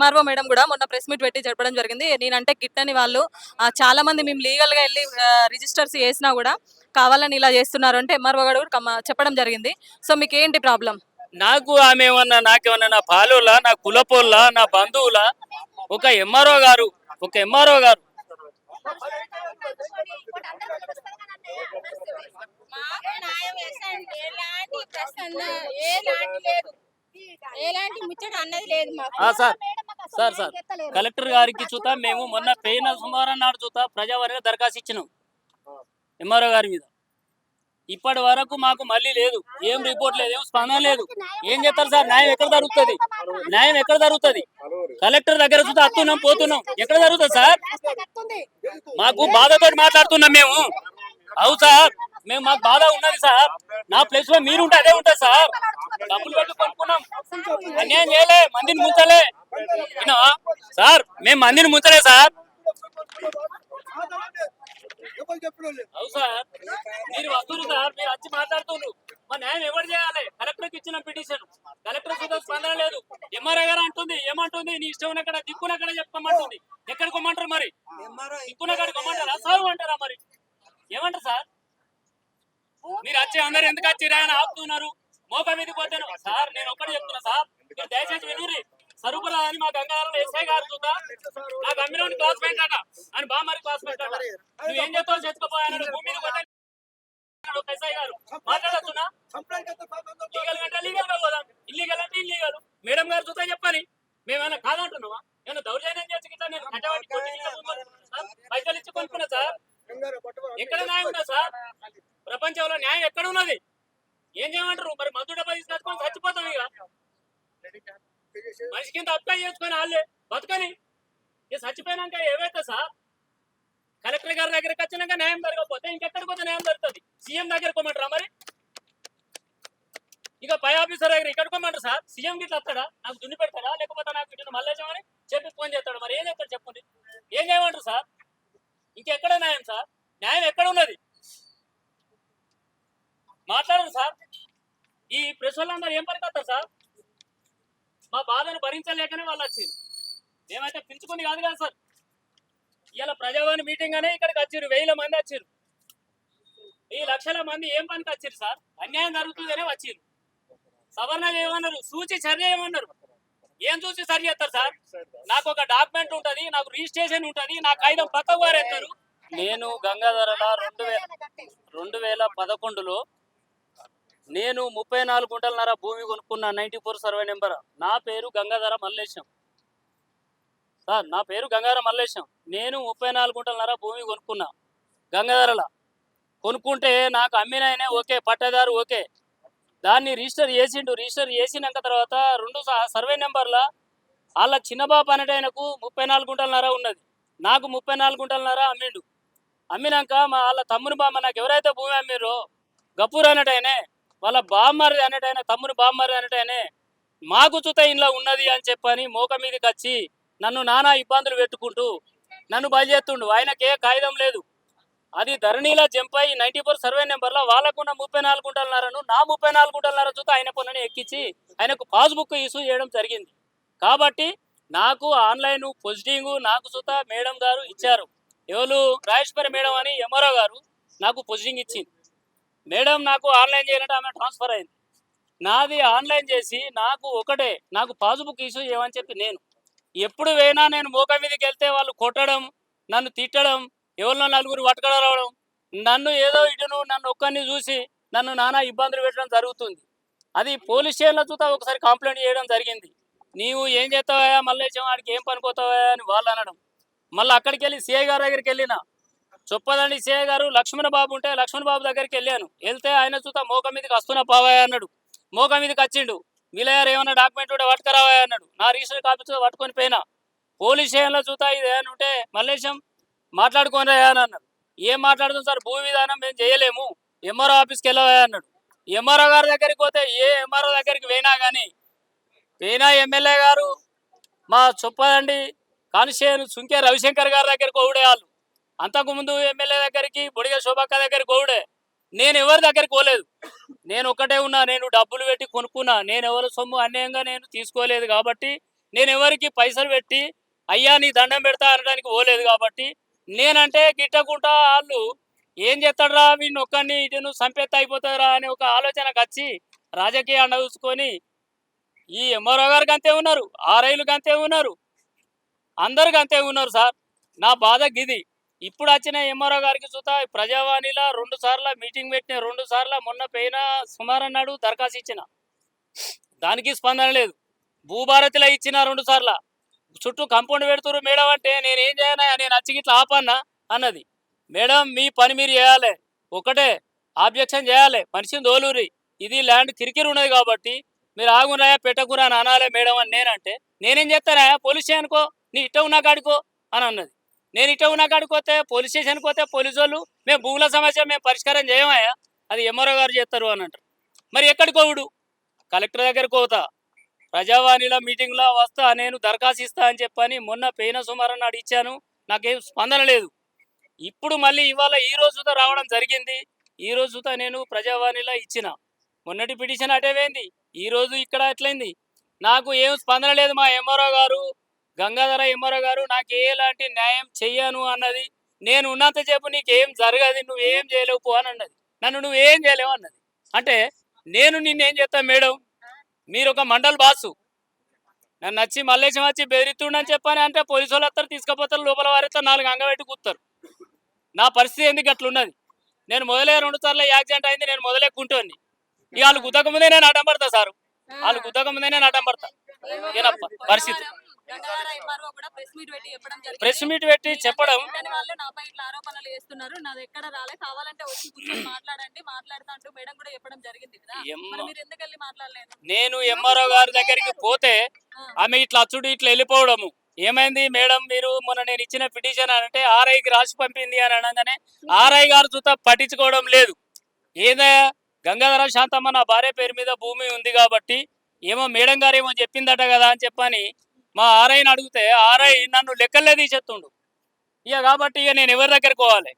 MRO madam కూడా మొన్న press meet పెట్టి చెప్పడం జరిగింది. నేనంటే గిట్టని వాళ్ళు. ఆ, చాలా మంది మేము లీగల్గా వెళ్ళి రిజిస్టర్స్ చేసినా కూడా కావాలని ఇలా చేస్తున్నారు అంటే ఎంఆర్ఓ గారు కూడా చెప్పడం జరిగింది. సో మీకు ఏంటి ప్రాబ్లం? నాకు ఆమె ఏమన్నా నాకేమన్నా నా పాలోలా నా కులపోల్లా నా బంధువులా? ఒక ఎంఆర్ఓ గారు ఒక ఎంఆర్ఓ గారు. మాకు న్యాయం ఎలాంటి ప్రశ్న ఎలాంటి లేదు. ఎలాంటి ముచ్చట అన్నది లేదు మాకు. ఆ, సార్. Sir sir. కలెక్టర్ గారికి చూతా మేము మొన్న పేన సుమారు నాడు చూతా ప్రజావారిగా దరఖాస్తు ఇచ్చినాం. ఎంఆర్ఓ గారి మీద. ఇప్పటి వరకు మాకు మళ్ళీ లేదు. ఏం రిపోర్ట్ లేదు ఏం స్పందన లేదు. ఏం చేస్తారు సార్? న్యాయం ఎక్కడ జరుగుతుంది? న్యాయం ఎక్కడ జరుగుతుంది? కలెక్టర్ దగ్గర చూస్తే వస్తున్నాం పోతున్నాం. ఎక్కడ జరుగుతుంది సార్? మాకు బాధతో మాట్లాడుతున్నాం మేము. అవు సార్ మేము మాకు బాధ ఉన్నది సార్. నా ప్లేస్లో మీరు ఉంటే అదే ఉంటుంది సార్. డబ్బులు పెట్టి కొనుక్కున్నాం. అన్యాయం చేయలే మందిని ముంచలే? సార్ మేము మందిని ముంచలే సార్. అవు సార్. మీరు వస్తున్నారు సార్. మీరు వచ్చి మాట్లాడుతున్నారు. మా న్యాయం ఎవరు చేయాలి? కలెక్టర్కి ఇచ్చిన పిటిషన్. కలెక్టర్ సుధా స్పందన లేదు. ఎంఆర్ఐ గారు అంటుంది ఏమంటుంది? నీ ఇష్టం ఉన్నక్కడ దిక్కునక్కడ చెప్పమంటుంది. ఎక్కడికి కొమ్మంటారు మరి? దిక్కునక్కడ కొమ్మంటారా సాగు అంటారా మరి? ఏమంటారు సార్? మీరు వచ్చి అందరు ఎందుకు వచ్చి రాయని ఆపుతున్నారు. మోక మీదకి పోతాను. సార్ నేను ఒక్కటి చెప్తున్నా సార్. మీరు దయచేసి వినూరి. సరుకుల అని మా గంగాధరం ఎస్ఐ గారు చూద్దా. నా గమ్మిలోని క్లాస్మేట్ అట. అని బామారి క్లాస్మేట్ అట. నువ్వు ఏం చెప్తావు చచ్చిపోయాను భూమి మీద పోతాను ఎస్ఐ గారు. మాట్లాడుతున్నా లీగల్ అంటే లీగల్గా పోదాం. ఇల్లీగల్ అంటే ఇల్లీగల్ మేడం గారు చూస్తా చెప్పని. మేమేమైనా కాదంటున్నావా? నేను దౌర్జన్యం చేసి గిట్లా నేను కట్టబట్టి పైసలు ఇచ్చి కొనుక్కున్నా సార్? ఎక్కడ న్యాయం ఉందా సార్? ప్రపంచంలో న్యాయం ఎక్కడ ఉన్నది? ఏం చేయమంటారు? మరి మందు డబ్బా తీసుకొచ్చుకొని చచ్చిపోతాం ఇక. మనిషి కింద అప్లై చేసుకొని వాళ్ళే బతుకని. ఇక చచ్చిపోయినాక ఏవైతే సార్? కలెక్టర్ గారి దగ్గరికి వచ్చినాక న్యాయం జరగకపోతే ఇంకెక్కడికి పోతే న్యాయం జరుగుతుంది? సీఎం దగ్గరికి పోమంటారా మరి? ఇక పై ఆఫీసర్ దగ్గర ఇక్కడికి పోమంటారు సార్? సీఎం గిట్ల వస్తాడా? నాకు దున్ని పెడతాడా? లేకపోతే నాకు ఇటు మల్లేశమని చెప్పి ఫోన్ చేస్తాడు. మరి ఏం చేస్తాడు చెప్పండి? ఏం చేయమంటారు సార్? ఇంకెక్కడ న్యాయం సార్? న్యాయం ఎక్కడ ఉన్నది? మాట్లాడరు సార్. ఈ ప్రెస్ వాళ్ళందరూ ఏం పనికొస్తారు సార్? మా బాధను భరించలేకనే వాళ్ళు వచ్చింది మేమైతే పిలుచుకుని కాదు కదా సార్. ఇలా ప్రజావాణి మీటింగ్ అనే ఇక్కడికి వచ్చారు. వేల మంది వచ్చారు. ఈ లక్షల మంది ఏం పనికి వచ్చారు సార్? అన్యాయం జరుగుతుందనే వచ్చారు. సవరణ ఏమన్నారు సూచి చర్య ఏమన్నారు ఏం చూసి సరి చేస్తారు సార్? నాకు ఒక డాక్యుమెంట్ ఉంటది నాకు రిజిస్ట్రేషన్ ఉంటది నా కాగితం పక్కకు వారేస్తారు నేను గంగాధరల రెండు వేల రెండు వేల పదకొండులో నేను ముప్పై నాలుగు గుంటలన్నర భూమి కొనుక్కున్న నైంటీ ఫోర్ సర్వే నెంబర్. నా పేరు గంగాధర మల్లేశం. సార్ నా పేరు గంగాధర మల్లేశం. నేను ముప్పై నాలుగు గుంటలన్నర భూమి కొనుక్కున్నా. గంగాధరల. కొనుక్కుంటే నాకు అమ్మినాయనే ఓకే పట్టేదారు ఓకే. దాన్ని రిజిస్టర్ చేసిండు. రిజిస్టర్ చేసినాక తర్వాత రెండు సర్వే నెంబర్ల వాళ్ళ చిన్న బాబు ఆయనకు ముప్పై నాలుగు గుంటలన్నర ఉన్నది. నాకు ముప్పై నాలుగు గుంటలన్నర అమ్మిండు. అమ్మినాక మా వాళ్ళ తమ్ముని బామ్మ నాకు ఎవరైతే భూమి అమ్మిరో గపూర్ అనేటైనే వాళ్ళ బామ్మరి అనేటైనా తమ్ముని బామ్మరి అనేటైనా మాకు చుత ఇంట్లో ఉన్నది అని చెప్పని మోక మీదకి వచ్చి నన్ను నానా ఇబ్బందులు పెట్టుకుంటూ నన్ను బయలుదేరుతుండు. ఆయనకే కాగితం లేదు. అది ధరణిలా జంప్ అయ్యి నైన్టీ ఫోర్ సర్వే నెంబర్లో వాళ్ళకున్న ముప్పై నాలుగు గుంటలన్నరను నా ముప్పై నాలుగు గుంటలన్నర చూత ఆయన పొన్నని ఎక్కించి ఆయనకు పాస్బుక్ ఇష్యూ చేయడం జరిగింది. కాబట్టి నాకు ఆన్లైన్ పొజిటింగ్ నాకు చూత మేడం గారు ఇచ్చారు. ఎవరు రాజేశ్వరి మేడం అని ఎమరో గారు నాకు పొజిటింగ్ ఇచ్చింది. మేడం నాకు ఆన్లైన్ చేయాలంటే ఆమె ట్రాన్స్ఫర్ అయింది. నాది ఆన్లైన్ చేసి నాకు ఒకటే నాకు పాస్బుక్ ఇష్యూ చేయమని చెప్పి నేను. ఎప్పుడు పోయినా నేను మోక మీదకి వెళ్తే వాళ్ళు కొట్టడం నన్ను తిట్టడం ఎవరినో నలుగురు పట్టుకడ రావడం నన్ను ఏదో ఇటును నన్ను ఒక్కరిని చూసి నన్ను నానా ఇబ్బందులు పెట్టడం జరుగుతుంది. అది పోలీస్ స్టేషన్లో చూతా ఒకసారి కంప్లైంట్ చేయడం జరిగింది. నీవు ఏం చేస్తావా మల్లేశం వాడికి ఏం పనిపోతావా అని వాళ్ళు అనడం. మళ్ళీ అక్కడికి వెళ్ళి సిఐ గారి దగ్గరికి వెళ్ళినా చొప్పదండి సిఐ గారు లక్ష్మణ బాబు ఉంటే లక్ష్మణ బాబు దగ్గరికి వెళ్ళాను. వెళ్తే ఆయన చూత మోక మీదకి వస్తున్నా పావయ్య అన్నాడు. మోక మీదకి వచ్చిండు. వీలయ్యారు ఏమైనా డాక్యుమెంట్ ఉంటే పట్టుకురావయ్య అన్నాడు. నా రిజిస్టర్ కాపీ పట్టుకొని పోయినా. పోలీస్ స్టేషన్లో చూతా ఇది ఏమైనా ఉంటే మల్లేశం మాట్లాడుకొని అని అన్నాడు. ఏం మాట్లాడుతుంది సార్? భూ విధానం మేము చేయలేము. ఎంఆర్ఓ ఆఫీస్కి వెళ్ళవా అన్నాడు. ఎంఆర్ఓ గారి దగ్గరికి పోతే ఏ ఎంఆర్ఓ దగ్గరికి పోయినా కానీ పోయినా ఎమ్మెల్యే గారు మా చొప్పదండి కానిస్టేబుల్ సుంకే రవిశంకర్ గారి దగ్గరికి కోవిడే వాళ్ళు. అంతకుముందు ఎమ్మెల్యే దగ్గరికి బొడిగ శోభక్క దగ్గరికి కోవిడే నేను ఎవరి దగ్గరికి పోలేదు. నేను ఒక్కటే ఉన్నా నేను డబ్బులు పెట్టి కొనుక్కున్నా నేను ఎవరి సొమ్ము అన్యాయంగా నేను తీసుకోలేదు కాబట్టి నేను ఎవరికి పైసలు పెట్టి అయ్యా నీ దండం పెడతా అనడానికి పోలేదు కాబట్టి నేనంటే గిట్టకుండా వాళ్ళు ఏం చేస్తాడురా వీడిని ఒక్కడిని ఇటు నువ్వు సంపెత్త అయిపోతారా అనే ఒక ఆలోచనకు వచ్చి రాజకీయ అండ చూసుకొని ఈ ఎంఆర్ఓ గారికి అంతే ఉన్నారు ఆర్ఐలకు అంతే ఉన్నారు అందరికి అంతే ఉన్నారు సార్. నా బాధ గిది. ఇప్పుడు వచ్చిన ఎంఆర్ఓ గారికి చూతా ప్రజావాణిలో రెండు సార్లు మీటింగ్ పెట్టిన రెండు సార్లు మొన్న పైన సుమారు అన్నాడు దరఖాస్తు ఇచ్చిన. దానికి స్పందన లేదు. భూభారతిలో ఇచ్చిన రెండు సార్లు. చుట్టూ కంపౌండ్ పెడుతురు మేడం అంటే నేను ఏం చేయనా నేను వచ్చి ఇట్లా ఆపన్నా అన్నది. మేడం మీ పని మీరు చేయాలి. ఒకటే ఆబ్జెక్షన్ చేయాలి. మనిషిని దోలూరి ఇది ల్యాండ్ కిరికిరి ఉన్నది కాబట్టి మీరు ఆగున్నాయా పెట్టకురా అని అనాలే మేడం అని నేనంటే నేనేం చేస్తానా పోలీస్ స్టేషన్కో నీ ఇట్ట ఉన్నా కాడుకో అని అన్నది. నేను ఇట్ట ఉన్న కాడికి పోతే పోలీస్ స్టేషన్కి పోతే పోలీసు వాళ్ళు మేము భూముల సమస్య మేము పరిష్కారం చేయమయ్యా? అది ఎంఆర్ఓ గారు చేస్తారు అని అంటారు. మరి ఎక్కడికి పోవుడు? కలెక్టర్ దగ్గరికి పోతా. ప్రజావాణిలో మీటింగ్లో వస్తా నేను దరఖాస్తు ఇస్తా అని చెప్పని మొన్న పెయిన సుమారు నాడు ఇచ్చాను. నాకేం స్పందన లేదు. ఇప్పుడు మళ్ళీ ఇవాళ ఈ రోజుతో రావడం జరిగింది. ఈ రోజుతో నేను ప్రజావాణిలో ఇచ్చిన. మొన్నటి పిటిషన్ అటే వేయింది ఈ రోజు ఇక్కడ అట్లయింది నాకు ఏం స్పందన లేదు మా ఎంఆర్ఓ గారు. గంగాధర ఎంఆర్ఓ గారు నాకు ఎలాంటి న్యాయం చెయ్యను అన్నది. నేను ఉన్నంతసేపు నీకు ఏం జరగదు నువ్వు ఏం చేయలేవు పో అని అన్నది. నన్ను నువ్వు ఏం చేయలేవు అన్నది. అంటే నేను నిన్నేం చేస్తా మేడం? మీరు ఒక మండల్ బాసు. నన్ను వచ్చి మల్లేశం వచ్చి బెదిరిస్తుండని చెప్పని అంటే పోలీసు వాళ్ళు వస్తారు తీసుకుపోతారు లోపల వారితో నాలుగు అంగబెట్టి కూతారు నా పరిస్థితి ఎందుకు అట్లున్నది నేను మొదలే రెండు సార్లు యాక్సిడెంట్ అయింది నేను మొదలే కుంటోని ఇక వాళ్ళు గుద్దక నేను అడ్డం పడతా సారు. వాళ్ళు గుద్దక నేను అడ్డం పడతా. పరిస్థితి. ప్రెస్ మీట్ పెట్టి చెప్పడం వాళ్ళు నాపై ఇట్లా ఆరోపణలు చేస్తున్నారు. నాది ఎక్కడ రాలే. కావాలంటే వచ్చి కూర్చొని మాట్లాడండి మాట్లాడతా అంటూ మేడం కూడా చెప్పడం జరిగింది కదా. మరి ఎందుకు వెళ్ళి మాట్లాడలేదు? నేను ఎంఆర్ఓ గారి దగ్గరికి పోతే ఆమె ఇట్లా అచ్చుడు ఇట్లా వెళ్ళిపోవడము. ఏమైంది? మేడం మీరు మొన్న నేను ఇచ్చిన పిటిషన్ అని అంటే ఆర్ఐకి రాసి పంపింది అని అనగానే ఆర్ఐ గారు చూత పట్టించుకోవడం లేదు. ఏదా? గంగాధర శాంతమ్మ నా భార్య పేరు మీద భూమి ఉంది కాబట్టి ఏమో మేడం గారు ఏమో చెప్పిందట కదా అని చెప్పని మా ఆర్ఐని అడిగితే ఆర్ఐ నన్ను లెక్కలే తీసేస్తుండు. ఇక కాబట్టి ఇక నేను ఎవరి దగ్గరికి పోవాలి?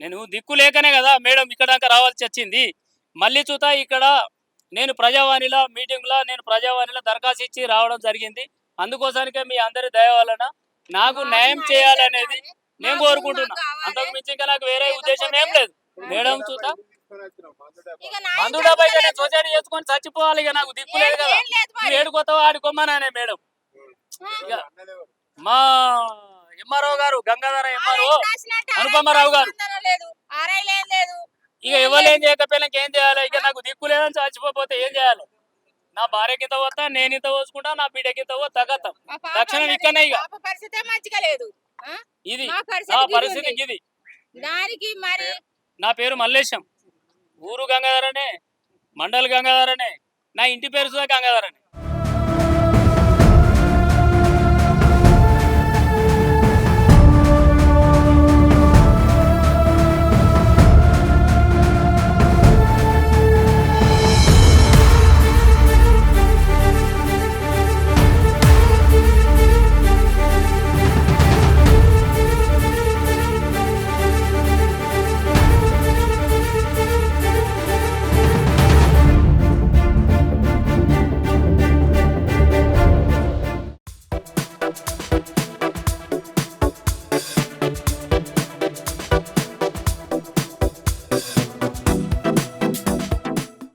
నేను దిక్కు లేకనే కదా మేడం ఇక్కడ దాకా రావాల్సి వచ్చింది. మళ్ళీ చూత ఇక్కడ నేను ప్రజావాణిలో మీటింగ్లో నేను ప్రజావాణిలో దరఖాస్తు ఇచ్చి రావడం జరిగింది. అందుకోసానికే మీ అందరి దయ వలన నాకు న్యాయం చేయాలనేది నేను కోరుకుంటున్నా. అంతకు మించి ఇంకా నాకు వేరే ఉద్దేశం ఏం లేదు. మేడం చూత మందు డబ్బా. చేసుకొని చచ్చిపోవాలి ఇక నాకు దిక్కు లేదు కదా. నువ్వు ఏడుకోతావు మేడం. మా ఎంఆర్ఓ గారు గంగాధర ఎంఆర్ఓ అనుపమారావు గారు. ఇక ఏం చేయకపోయినా ఏం చేయాలి? ఇక నాకు దిక్కు లేదని చచ్చిపోతే ఏం చేయాలి? నా భార్యకి ఇంత పోతా నేను ఇంత పోసుకుంటా నా బిడ్డకి ఇంత పోతా పాప తక్షణం ఇక్కడనే ఇక. పరిస్థితే మంచిగా లేదు? ఇది. నా పరిస్థితి. ఇది. దానికి మరి నా పేరు మల్లేశం. ఊరు గంగాధరనే మండల్ గంగాధరనే నా ఇంటి పేరు సుధా గంగాధరనే.